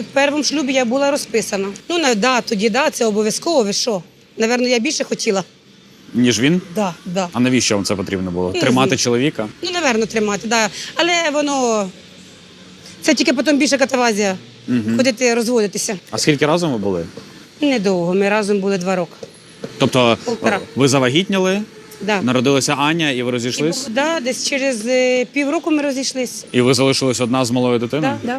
В першому шлюбі я була розписана. Ну, на- да, тоді да, це обов'язково. Ви що? Наверно, я більше хотіла. Ніж він? Да, да. А навіщо вам це потрібно було? Не Тримати знаю. чоловіка? Ну, наверно, тримати, да. Але воно. Це тільки потім більше катавазія. Ходити розводитися. А скільки разом ви були? Недовго. Ми разом були два роки. Тобто Полтора. ви завагітніли, Да. народилася Аня, і ви І розійшлись? да, десь через е, півроку ми розійшлись. І ви залишились одна з малою дитиною? Да, да.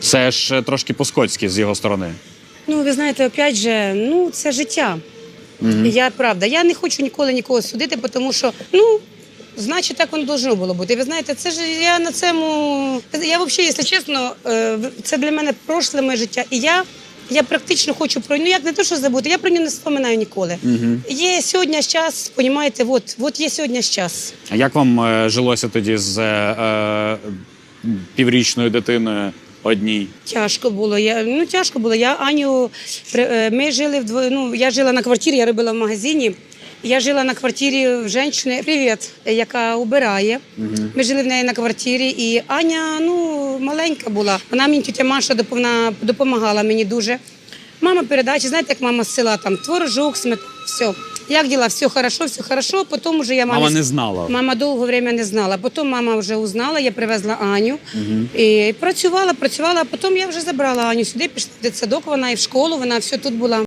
Це ж е, трошки по-скотськи з його сторони. Ну, ви знаєте, опять же, ну це життя. Я правда, я не хочу ніколи нікого судити, тому що ну. Значить, так воно должно було бути. Ви знаєте, це ж я на цьому. Я взагалі, якщо чесно, е, це для мене прошле моє життя. І я, я практично хочу про ну як не те, що забути, я про нього не вспоминаю ніколи. Є сьогодні час, понімаєте, от, от є сьогодні час. А як вам е, жилося тоді з е, е, піврічною дитиною одній? Тяжко було. Я ну тяжко було. Я Аню е, ми жили вдвоє. Ну я жила на квартирі, я робила в магазині. Я жила на квартирі в жінки, привіт, яка убирає. Ми жили в неї на квартирі, і Аня ну маленька була. Вона мені тітя Маша допомагала мені дуже. Мама передачі, знаєте, як мама з села там творожок, смет, все. Як діла? Все хорошо, все хорошо. Потім уже я мамі Мама не знала. Мама довго время не знала. Потім мама вже узнала, я привезла Аню. І працювала, працювала, а потім я вже забрала Аню сюди, пішла в дитсадок, вона і в школу, вона все тут була.